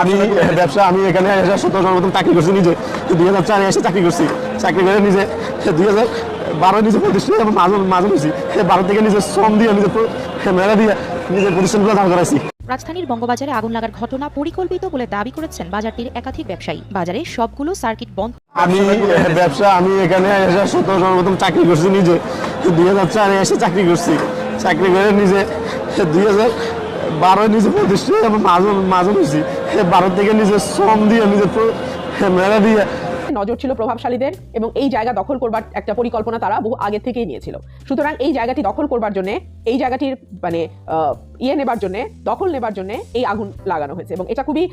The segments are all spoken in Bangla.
আমি ব্যবসা আমি এখানে সতেরো জন মতন চাকরি করছি নিজে। দুই হাজার চারে এসে চাকরি করছি। চাকরি করে নিজে দুই হাজার বারো নিজে এবং মাঝে মাঝে হয়েছি বারো থেকে নিজের শ্রম দিয়ে নিজের মেলা দিয়ে নিজের প্রতিষ্ঠানগুলো দাঁড় করাইছি। রাজধানীর বঙ্গবাজারে আগুন লাগার ঘটনা পরিকল্পিত বলে দাবি করেছেন বাজারটির একাধিক ব্যবসায়ী। বাজারে সবগুলো সার্কিট বন্ধ। আমি ব্যবসা আমি এখানে এসে সতেরো জন মতন চাকরি করছি নিজে। দুই হাজার চারে এসে চাকরি করছি। চাকরি করে নিজে দুই হাজার বারো নিজে প্রতিষ্ঠান এবং মাঝে মাঝে হয়েছি বারো থেকে নিজের শ্রম দিয়ে নিজের মেলা দিয়ে। নজর ছিল প্রভাবশালীদের এবং এই জায়গা দখল করবার একটা পরিকল্পনা তারা বহু আগে থেকেই নিয়েছিল। সুতরাং এই জায়গাটি দখল করবার জন্য এই জায়গাটির মানে আহ, ইয়ে নেবার জন্য দখল নেবার জন্য এই আগুন লাগানো হয়েছে এবং এটা খুবই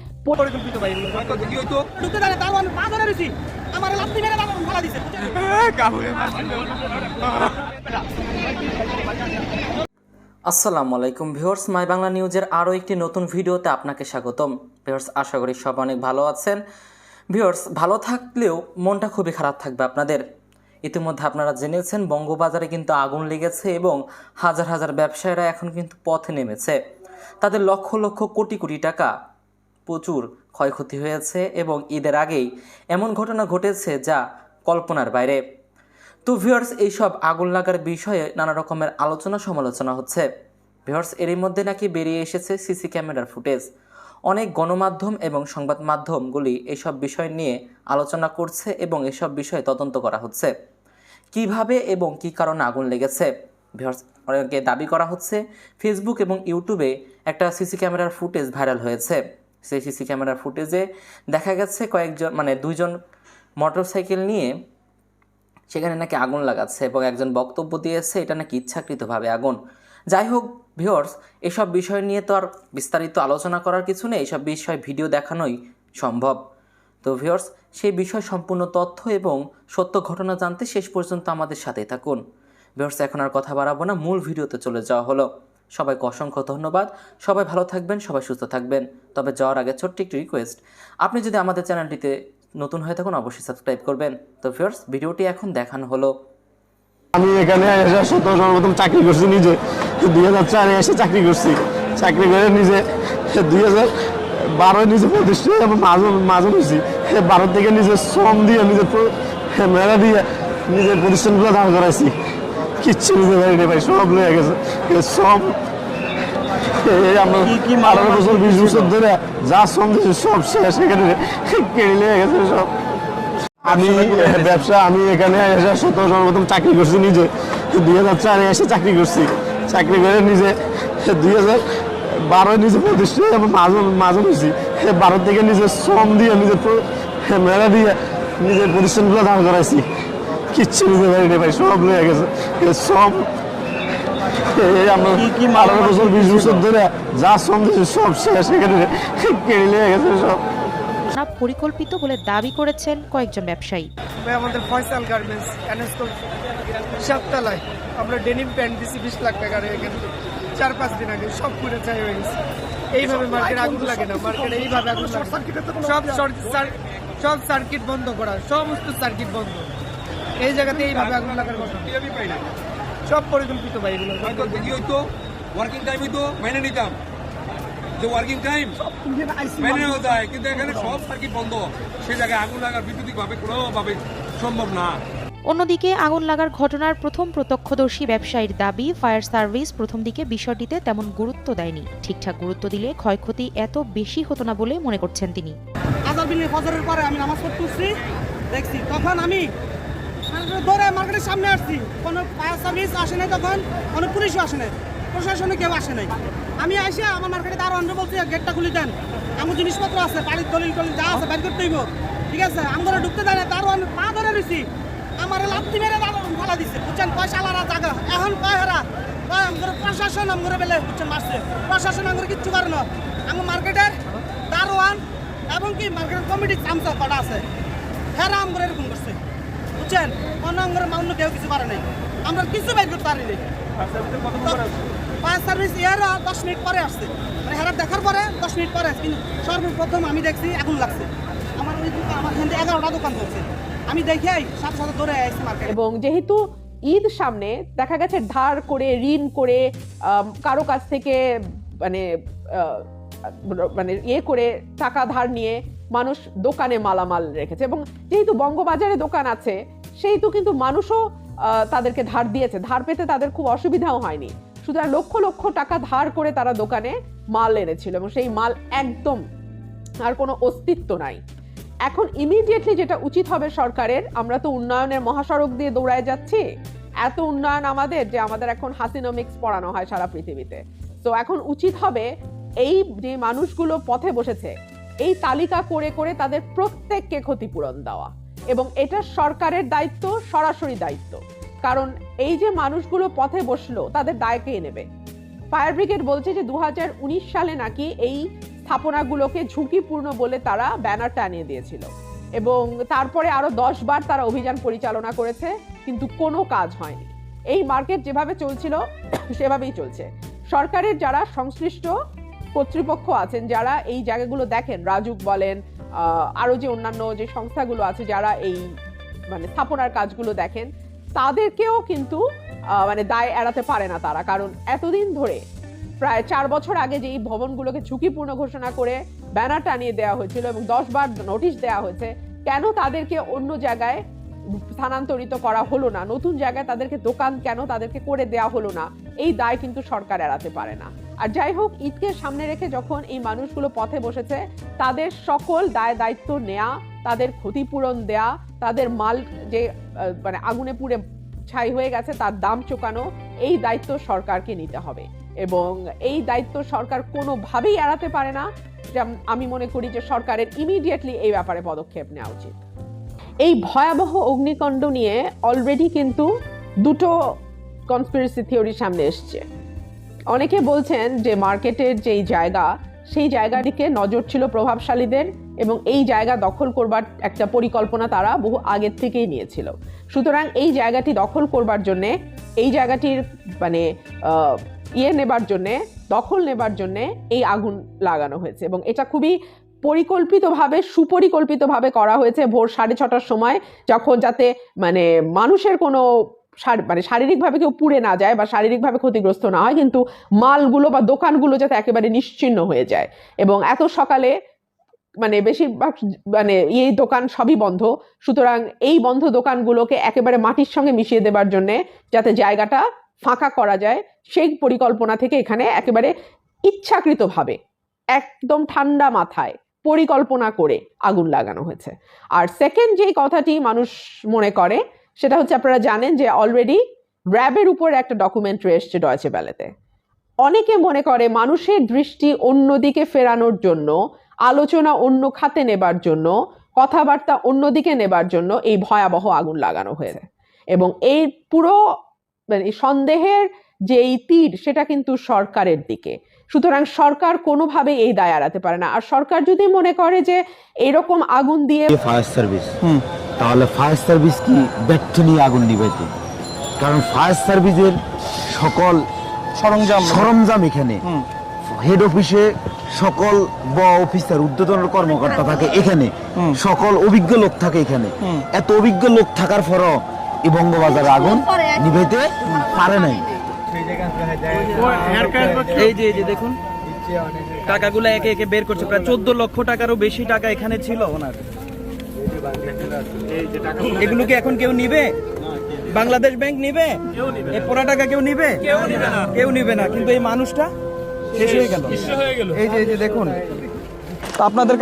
আসসালামু আলাইকুম ভিউয়ার্স মাই বাংলা নিউজের আরও একটি নতুন ভিডিওতে আপনাকে স্বাগতম। ভিউয়ার্স আশা করি সব অনেক ভালো আছেন। ভিউয়ার্স ভালো থাকলেও মনটা খুবই খারাপ থাকবে আপনাদের। ইতিমধ্যে আপনারা জেনেছেন, বঙ্গবাজারে কিন্তু আগুন লেগেছে এবং হাজার হাজার ব্যবসায়ীরা এখন কিন্তু পথে নেমেছে। তাদের লক্ষ লক্ষ কোটি কোটি টাকা প্রচুর ক্ষয়ক্ষতি হয়েছে এবং ঈদের আগেই এমন ঘটনা ঘটেছে যা কল্পনার বাইরে। তো ভিউয়ার্স এইসব আগুন লাগার বিষয়ে নানা রকমের আলোচনা সমালোচনা হচ্ছে। ভিউয়ার্স এরই মধ্যে নাকি বেরিয়ে এসেছে সিসি ক্যামেরার ফুটেজ। অনেক গণমাধ্যম এবং সংবাদ মাধ্যমগুলি এসব বিষয় নিয়ে আলোচনা করছে এবং এসব বিষয়ে তদন্ত করা হচ্ছে। কীভাবে এবং কি কারণে আগুন লেগেছে? অনেকে দাবি করা হচ্ছে ফেসবুক এবং ইউটিউবে একটা সিসি ক্যামেরার ফুটেজ ভাইরাল হয়েছে। সেই সিসি ক্যামেরার ফুটেজে দেখা গেছে কয়েকজন মানে দুইজন মোটরসাইকেল নিয়ে সেখানে নাকি আগুন লাগাচ্ছে এবং একজন বক্তব্য দিয়েছে, এটা নাকি ইচ্ছাকৃতভাবে আগুন। যাই হোক ভিওর্স এসব বিষয় নিয়ে তো আর বিস্তারিত আলোচনা করার কিছু নেই, এসব বিষয় ভিডিও দেখানোই সম্ভব। তো ভিওর্স সেই বিষয় সম্পূর্ণ তথ্য এবং সত্য ঘটনা জানতে শেষ পর্যন্ত আমাদের সাথেই থাকুন। ভিওর্স এখন আর কথা বাড়াবো না, মূল ভিডিওতে চলে যাওয়া হলো। সবাইকে অসংখ্য ধন্যবাদ। সবাই ভালো থাকবেন, সবাই সুস্থ থাকবেন। তবে যাওয়ার আগে ছোট্ট একটি রিকোয়েস্ট আপনি যদি আমাদের চ্যানেলটিতে নতুন হয়ে থাকুন, অবশ্যই সাবস্ক্রাইব করবেন। তো ভিউয়ার্স ভিডিওটি এখন দেখানো হলো। আমি এখানে জন চাকরি করছি নিজে। দুই হাজার চারে এসে চাকরি করছি। চাকরি করে নিজে দুই হাজার বারো নিজে প্রতিষ্ঠান এবং মাঝে মাঝে হয়েছি বারো থেকে নিজের শ্রম দিয়ে নিজের মেলা দিয়ে নিজের প্রতিষ্ঠানগুলো দাঁড় করাইছি। কিচ্ছু নিতে পারিনি ভাই সব লয়ে গেছে। শ্রম আঠারো বছর বিশ বছর ধরে যা শ্রম দিয়েছি সব শেষ এখানে। কেড়ে নিয়ে গেছে সব। আমি ব্যবসা আমি এখানে এসে সতেরো মতন চাকরি করছি নিজে। দুই হাজার চারে এসে চাকরি করছি। চাকরি করে নিজে দুই হাজার বারো নিজে প্রতিষ্ঠান এবং মাঝে মাঝে হয়েছি বারো থেকে নিজের শ্রম দিয়ে নিজের মেলা দিয়ে নিজের প্রতিষ্ঠানগুলো দাঁড় করাইছি। কিচ্ছু নিতে পারিনি ভাই সব লয়ে গেছে। শ্রম এই আমরা আঠারো বছর বিশ বছর ধরে যা শ্রম দিয়েছি সব শেষ এখানে। কেড়ে নিয়ে গেছে সব। পরিকল্পিত বলে দাবি করেছেন কয়েকজন ব্যবসায়ী। আমাদের ফয়সাল গার্মেন্টস সাততলায় আমরা ডেনিম প্যান্ট দিছি বিশ লাখ টাকার চার পাঁচ দিন আগে সব পুরে চাই হয়ে গেছে। এইভাবে মার্কেট আগুন লাগে না মার্কেট এইভাবে আগুন লাগে সব সব সার্কিট বন্ধ করা সমস্ত সার্কিট বন্ধ। এই জায়গাতে এইভাবে আগুন লাগার কথা সব পরিকল্পিত ভাই এগুলো। হয়তো কি হইতো ওয়ার্কিং টাইম হইতো মেনে নিতাম। যে ওয়ার্কিং টাইম মেনে নেওয়া যায় কিন্তু এখানে সব সার্কিট বন্ধ। সেই জায়গায় আগুন লাগার কোনোভাবে সম্ভব না। অন্যদিকে আগুন লাগার ঘটনার প্রথম প্রত্যক্ষদর্শী ব্যবসায়ীর দাবি ফায়ার সার্ভিস প্রথম দিকে বিষয়টিতে তেমন গুরুত্ব দেয়নি। ঠিকঠাক গুরুত্ব দিলে ক্ষয়ক্ষতি এত বেশি হতো না বলে মনে করছেন তিনি। ফজরের পরে আমি নামাজ পড়তে উঠছি দেখছি তখন আমি মার্কেটের দৌড়ে মার্কেটের সামনে আসছি। কোনো ফায়ার সার্ভিস আসে নাই তখন কোনো পুলিশও আসে নাই। প্রশাসনে কেউ আসে নাই। আমি এসে আমার মার্কেটে তার অন্য বলছি গেটটা খুলে দেন। আমার জিনিসপত্র আছে বাড়ির দলিল টলিল যা আছে বাইর করতে হইব ঠিক আছে? আমরা ঢুকতে দেয় না তার পা ধরে রয়েছি আমার লাত্তি মেরে ফেলা দিচ্ছে বুঝছেন? পয়সা আলাদা জায়গা এখন কয় হারা? কয় আমগরে প্রশাসন আমগরে বেলে বুঝছেন? মারছে। প্রশাসন আমগরে কিচ্ছু করে না। আমার মার্কেটের দারোয়ান এবং কি মার্কেট কমিটির চামচা কটা আছে। হেরা আম করে এরকম করছে বুঝছেন? অন্য আঙ্গরে অন্য কেউ কিছু পারে নাই। আমরা কিছু বের করতে পারি নাই ফায়ার সার্ভিস ইয়ার দশ মিনিট পরে আসছে। মানে হেরা দেখার পরে দশ মিনিট পরে আসছে। কিন্তু সর্বপ্রথম আমি দেখছি আগুন লাগছে। আমার ওই আমার এখান থেকে এগারোটা দোকান চলছে আমি দেখে সাথে সাথে দৌড়ে আসছি মার্কেট এবং যেহেতু ঈদ সামনে, দেখা গেছে ধার করে, ঋণ করে কারও কাছ থেকে মানে মানে ইয়ে করে টাকা ধার নিয়ে মানুষ দোকানে মালামাল রেখেছে। এবং যেহেতু বঙ্গবাজারে দোকান আছে সেহেতু কিন্তু মানুষও তাদেরকে ধার দিয়েছে। ধার পেতে তাদের খুব অসুবিধাও হয়নি। সুতরাং লক্ষ লক্ষ টাকা ধার করে তারা দোকানে মাল এনেছিল এবং সেই মাল একদম আর কোনো অস্তিত্ব নাই। এখন ইমিডিয়েটলি যেটা উচিত হবে সরকারের, আমরা তো উন্নয়নের মহাসড়ক দিয়ে দৌড়ায় যাচ্ছি। এত উন্নয়ন আমাদের যে আমাদের এখন হাসিনোমিক্স পড়ানো হয় সারা পৃথিবীতে। তো এখন উচিত হবে এই যে মানুষগুলো পথে বসেছে, এই তালিকা করে করে তাদের প্রত্যেককে ক্ষতিপূরণ দেওয়া। এবং এটা সরকারের দায়িত্ব, সরাসরি দায়িত্ব। কারণ এই যে মানুষগুলো পথে বসল তাদের দায় কে নেবে? ফায়ার ব্রিগেড বলছে যে দুহাজার উনিশ সালে নাকি এই স্থাপনাগুলোকে ঝুঁকিপূর্ণ বলে তারা ব্যানার টানিয়ে দিয়েছিল। এবং তারপরে আরও দশ বার তারা অভিযান পরিচালনা করেছে কিন্তু কোনো কাজ হয়নি। এই মার্কেট যেভাবে চলছিল সেভাবেই চলছে। সরকারের যারা সংশ্লিষ্ট কর্তৃপক্ষ আছেন যারা এই জায়গাগুলো দেখেন রাজুক বলেন আহ, আরও যে অন্যান্য যে সংস্থাগুলো আছে যারা এই মানে স্থাপনার কাজগুলো দেখেন তাদেরকেও কিন্তু মানে দায় এড়াতে পারে না তারা। কারণ এতদিন ধরে, প্রায় চার বছর আগে যে এই ভবনগুলোকে ঝুঁকিপূর্ণ ঘোষণা করে ব্যানার টানিয়ে দেওয়া হয়েছিল এবং দশ বার নোটিশ দেওয়া হয়েছে, কেন তাদেরকে অন্য জায়গায় স্থানান্তরিত করা হলো না? নতুন জায়গায় তাদেরকে দোকান কেন তাদেরকে করে দেওয়া হলো না? এই দায় কিন্তু সরকার এড়াতে পারে না। আর যাই হোক, ঈদকে সামনে রেখে যখন এই মানুষগুলো পথে বসেছে, তাদের সকল দায় দায়িত্ব নেয়া তাদের ক্ষতিপূরণ দেয়া, তাদের মাল যে মানে আগুনে পুড়ে ছাই হয়ে গেছে, তার দাম চোকানো, এই দায়িত্ব সরকারকে নিতে হবে। এবং এই দায়িত্ব সরকার কোনোভাবেই এড়াতে পারে না। আমি মনে করি যে সরকারের ইমিডিয়েটলি এই ব্যাপারে পদক্ষেপ নেওয়া উচিত। এই ভয়াবহ অগ্নিকাণ্ড নিয়ে অলরেডি কিন্তু দুটো কনস্পিরেসি থিওরি সামনে এসছে। অনেকে বলছেন যে মার্কেটের যেই জায়গা, সেই জায়গাটিকে নজর ছিল প্রভাবশালীদের। এবং এই জায়গা দখল করবার একটা পরিকল্পনা তারা বহু আগের থেকেই নিয়েছিল। সুতরাং এই জায়গাটি দখল করবার জন্যে, এই জায়গাটির মানে ইয়ে নেবার জন্যে, দখল নেবার জন্যে এই আগুন লাগানো হয়েছে এবং এটা খুবই পরিকল্পিতভাবে, সুপরিকল্পিতভাবে করা হয়েছে ভোর সাড়ে ছটার সময়, যখন যাতে মানে মানুষের কোনো মানে শারীরিকভাবে কেউ পুড়ে না যায় বা শারীরিকভাবে ক্ষতিগ্রস্ত না হয়, কিন্তু মালগুলো বা দোকানগুলো যাতে একেবারে নিশ্চিহ্ন হয়ে যায়। এবং এত সকালে মানে বেশিরভাগ মানে এই দোকান সবই বন্ধ। সুতরাং এই বন্ধ দোকানগুলোকে একেবারে মাটির সঙ্গে মিশিয়ে দেবার জন্যে যাতে জায়গাটা ফাঁকা করা যায়, সেই পরিকল্পনা থেকে এখানে একেবারে ইচ্ছাকৃতভাবে, একদম ঠান্ডা মাথায় পরিকল্পনা করে আগুন লাগানো হয়েছে। আর সেকেন্ড যে কথাটি মানুষ মনে করে, সেটা হচ্ছে আপনারা জানেন যে অলরেডি র্যাবের উপর একটা ডকুমেন্টারি এসছে ডয়েচে বেলেতে অনেকে মনে করে মানুষের দৃষ্টি অন্যদিকে ফেরানোর জন্য আলোচনা অন্য খাতে নেবার জন্য কথাবার্তা অন্যদিকে নেবার জন্য এই ভয়াবহ আগুন লাগানো হয়েছে। এবং এই পুরো মানে সন্দেহের যে এই তীর সেটা কিন্তু সরকারের দিকে। সুতরাং সরকার কোনোভাবে এই দায় এড়াতে পারে না। আর সরকার যদি মনে করে যে এরকম আগুন দিয়ে ফায়ার সার্ভিস তাহলে ফায়ার সার্ভিস কি ব্যর্থ নিয়ে আগুন নিবে কারণ ফায়ার সার্ভিসের সকল সরঞ্জাম সরঞ্জাম এখানে। হেড অফিসে সকল ব অফিসার ঊর্ধ্বতন কর্মকর্তা থাকে এখানে। সকল অভিজ্ঞ লোক থাকে এখানে। এত অভিজ্ঞ লোক থাকার পরও এই বঙ্গবাজার আগুন নিভাইতে পারে নাই। এই যে এই যে দেখুন। টাকাগুলো একে একে বের করছে। প্রায় চোদ্দ লক্ষ টাকারও বেশি টাকা এখানে ছিল ওনার। এগুলো কি এখন কেউ নিবে? বাংলাদেশ ব্যাংক নিবে? এই পোড়া টাকা কেউ নিবে? কেউ নিবে না। কিন্তু এই মানুষটা শেষ হয়ে গেল। এই যে দেখুন। তো আপনাদের